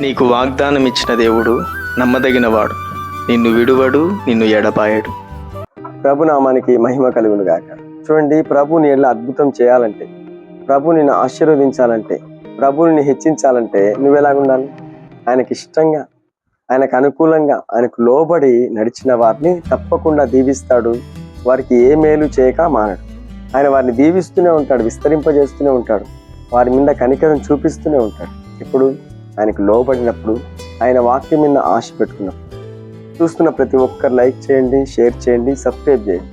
నీకు వాగ్దానం ఇచ్చిన దేవుడు నమ్మదగినవాడు. నిన్ను విడువడు నిన్ను ఎడపాయడు ప్రభు నామానికి మహిమ కలుగును గాక. చూడండి ప్రభు నీ అద్భుతం చేయాలంటే ప్రభు నిన్ను ఆశీర్వదించాలంటే ప్రభుని హెచ్చించాలంటే నువ్వు ఎలాగుండాలి? ఆయనకి ఇష్టంగా ఆయనకు అనుకూలంగా ఆయనకు లోబడి నడిచిన వారిని తప్పకుండా దీవిస్తాడు. వారికి ఏ మేలు చేయక మానడు. ఆయన వారిని దీవిస్తూనే ఉంటాడు విస్తరింపజేస్తూనే ఉంటాడు. వారి మీద కనికరం చూపిస్తూనే ఉంటాడు. ఇప్పుడు ఆయనకు లోబడినప్పుడు ఆయన వాక్యం మీద ఆశ పెట్టుకున్నప్పుడు చూస్తున్న ప్రతి ఒక్కరు లైక్ చేయండి షేర్ చేయండి సబ్స్క్రైబ్ చేయండి.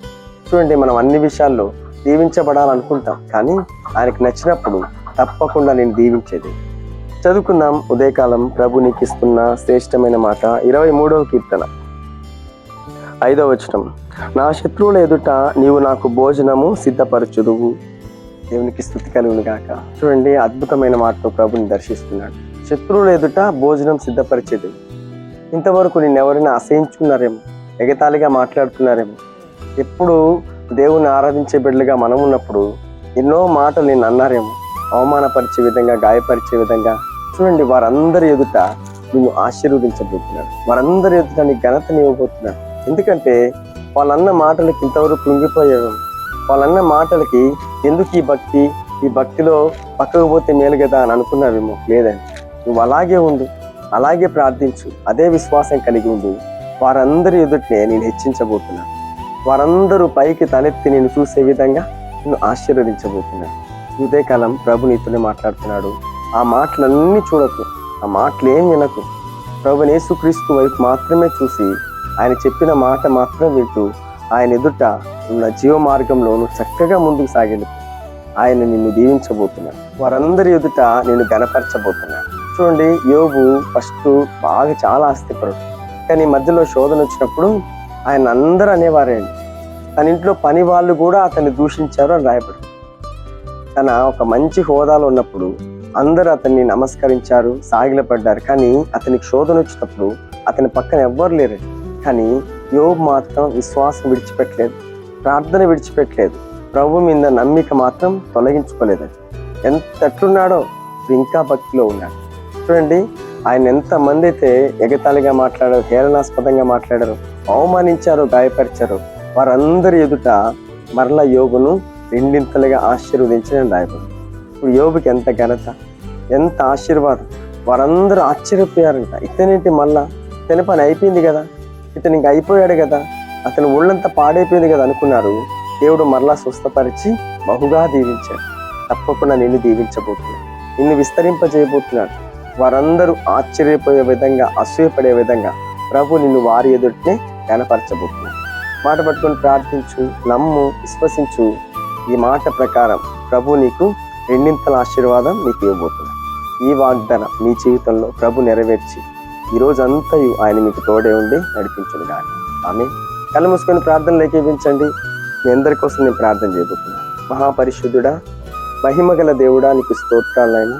చూడండి మనం అన్ని విషయాల్లో దీవించబడాలనుకుంటాం. కానీ ఆయనకు నచ్చినప్పుడు తప్పకుండా నేను దీవించేది. చదువుకుందాం ఉదయకాలం ప్రభు నీకు ఇస్తున్న శ్రేష్టమైన మాట ఇరవై మూడవ కీర్తన. ఐదవ వచనం. నా శత్రువుల ఎదుట నీవు నాకు భోజనము సిద్ధపరచుదువు. దేవునికి స్థుతి కలుగును గాక. చూడండి అద్భుతమైన మాటతో ప్రభుని దర్శిస్తున్నాడు. శత్రువుల ఎదుట భోజనం సిద్ధపరిచేది. ఇంతవరకు నిన్ను ఎవరైనా అసహించుకున్నారేమో ఎగతాళిగా మాట్లాడుతున్నారేమో. ఎప్పుడు దేవుని ఆరాధించే బిడ్డలుగా మనం ఉన్నప్పుడు ఎన్నో మాటలు నేను అన్నారేమో అవమానపరిచే విధంగా గాయపరిచే విధంగా. చూడండి వారందరి ఎదుట నిన్ను ఆశీర్వదించబోతున్నాడు. వారందరి ఎదుట నీ ఘనతని ఇవ్వబోతున్నాడు ఎందుకంటే వాళ్ళన్న మాటలకి ఇంతవరకు కృంగిపోయావు వాళ్ళన్న మాటలకి ఎందుకు ఈ భక్తి ఈ భక్తిలో పక్కకు పోతే మేలు కదా అని అనుకున్నావేమో లేదండి నువ్వు అలాగే ఉండు అలాగే ప్రార్థించు అదే విశ్వాసం కలిగి ఉండు. వారందరి ఎదుటనే నేను హెచ్చించబోతున్నాను వారందరూ పైకి తలెత్తి నేను చూసే విధంగా నేను ఆశీర్వదించబోతున్నాను ఇదే ప్రభు నీతోనే మాట్లాడుతున్నాడు. ఆ మాటలన్నీ చూడకు ఆ మాటలు ఏం వినకు. ప్రభు యేసుక్రీస్తు వైపు మాత్రమే చూసి ఆయన చెప్పిన మాట మాత్రం వింటూ ఆయన ఎదుట ఉన్న జీవ మార్గంలో నువ్వు చక్కగా ముందుకు సాగేందుకు ఆయన నిన్ను దీవించబోతున్నాడు వారందరి ఎదుట నేను గనపరచబోతున్నాను చూడండి యోగు ఫస్ట్ బాగా చాలా ఆస్తిపరుడు. కానీ మధ్యలో శోధన వచ్చినప్పుడు ఆయన అందరూ అనేవారే అండి. తన ఇంట్లో పని వాళ్ళు కూడా అతన్ని దూషించారు అని రాయబడి తన ఒక మంచి హోదాలో ఉన్నప్పుడు అందరూ అతన్ని నమస్కరించారు సాగిలపడ్డారు. కానీ అతనికి శోధన వచ్చినప్పుడు అతని పక్కన ఎవ్వరు లేరు కానీ యోబు మాత్రం విశ్వాసం విడిచిపెట్టలేదు ప్రార్థన విడిచిపెట్టలేదు. ప్రభు మీద నమ్మిక మాత్రం తొలగించుకోలేదండి. ఎంత ఎట్లున్నాడో ఇంకా భక్తిలో ఉన్నాడు. చూడండి. ఆయన ఎంతమంది అయితే ఎగతాళిగా మాట్లాడారు హేళనాస్పదంగా మాట్లాడారు అవమానించారు గాయపరిచారు వారందరి ఎదుట మరల యోగును రెండింతలుగా ఆశీర్వదించిన రాయబడి ఇప్పుడు యోగుకి ఎంత ఘనత ఎంత ఆశీర్వాదం వారందరూ ఆశ్చర్యపోయారంట. ఇతనేంటి మళ్ళా? ఇతని పని అయిపోయింది కదా? ఇతను ఇంక అయిపోయాడు కదా? అతను ఒళ్ళంతా పాడైపోయింది కదా అనుకున్నారు. దేవుడు మరలా స్వస్థపరిచి బహుగా దీవించాడు. తప్పకుండా నిన్ను దీవించబోతున్నాడు. నిన్ను విస్తరింపజేయబోతున్నాడు. వారందరూ ఆశ్చర్యపోయే విధంగా అసూయపడే విధంగా ప్రభు నిన్ను వారి ఎదుటినే కనపరచబోతున్నాడు మాట పట్టుకొని ప్రార్థించు నమ్ము విశ్వసించు. ఈ మాట ప్రకారం ప్రభు నీకు రెండింతల ఆశీర్వాదం నీకు ఇవ్వబోతున్నాడు ఈ వాగ్దానం మీ జీవితంలో ప్రభు నెరవేర్చి ఈ అంతయు ఆయన మీకు తోడే ఉండి నడిపించను గాక. ఆమె కళ్ళు మూసుకొని ప్రార్థన లేఖించండి మీ అందరి కోసం నేను ప్రార్థన చేయబోతున్నాను మహాపరిశుద్ధుడా మహిమ గల దేవుడా నీకు స్తోత్రాలైనా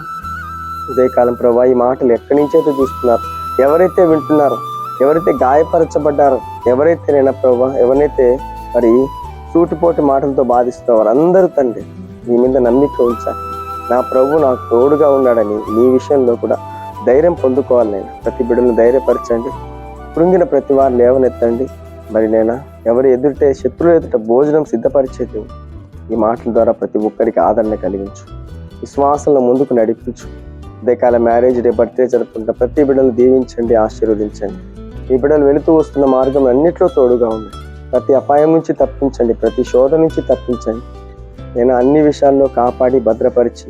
ఉదయకాలం ప్రభా ఈ మాటలు ఎక్కడి నుంచైతే అయితే చూస్తున్నారు? ఎవరైతే వింటున్నారో ఎవరైతే గాయపరచబడ్డారో ఎవరైతే నేను ప్రభా ఎవరైతే మరి సూటిపోటి మాటలతో బాధిస్తున్న వారందరూ తండ్రి నీ మీద నమ్మిక ఉంచాలి నా ప్రభు నాకు తోడుగా ఉన్నాడని నీ విషయంలో కూడా ధైర్యం పొందుకోవాలి నేను. ప్రతి బిడ్డను ధైర్యపరచండి. కృంగిన ప్రతి వారు లేవనెత్తండి. మరి నేను? ఎవరు ఎదుటే శత్రులు ఎదుట భోజనం సిద్ధపరిచేది ఈ మాటల ద్వారా ప్రతి ఒక్కరికి ఆదరణ కలిగించు. విశ్వాసంలో ముందుకు నడిపించు. ఉదయకాల మ్యారేజ్ డే బర్త్డే జరుపుకుంటున్న ప్రతి బిడ్డలు దీవించండి ఆశీర్వదించండి. ఈ బిడ్డలు వెళుతూ వస్తున్న మార్గం అన్నిట్లో తోడుగా ఉంది ప్రతి అపాయం నుంచి తప్పించండి ప్రతి శోధ నుంచి తప్పించండి. నేను అన్ని విషయాల్లో కాపాడి భద్రపరిచి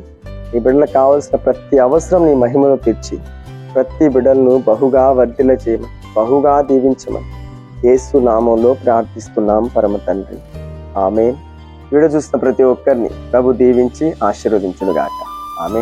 ఈ బిడ్డలకు కావాల్సిన ప్రతి అవసరం నీ మహిమలో తెచ్చి ప్రతి బిడ్డలను బహుగా వర్ధిల చేయమని బహుగా దీవించమని యేసు నామంలో ప్రార్థిస్తున్నాం పరమ తండ్రి. ఆమె వీడియో చూసిన ప్రతి ఒక్కరిని ప్రభు దీవించి ఆశీర్వదించునుగాక. ఆమె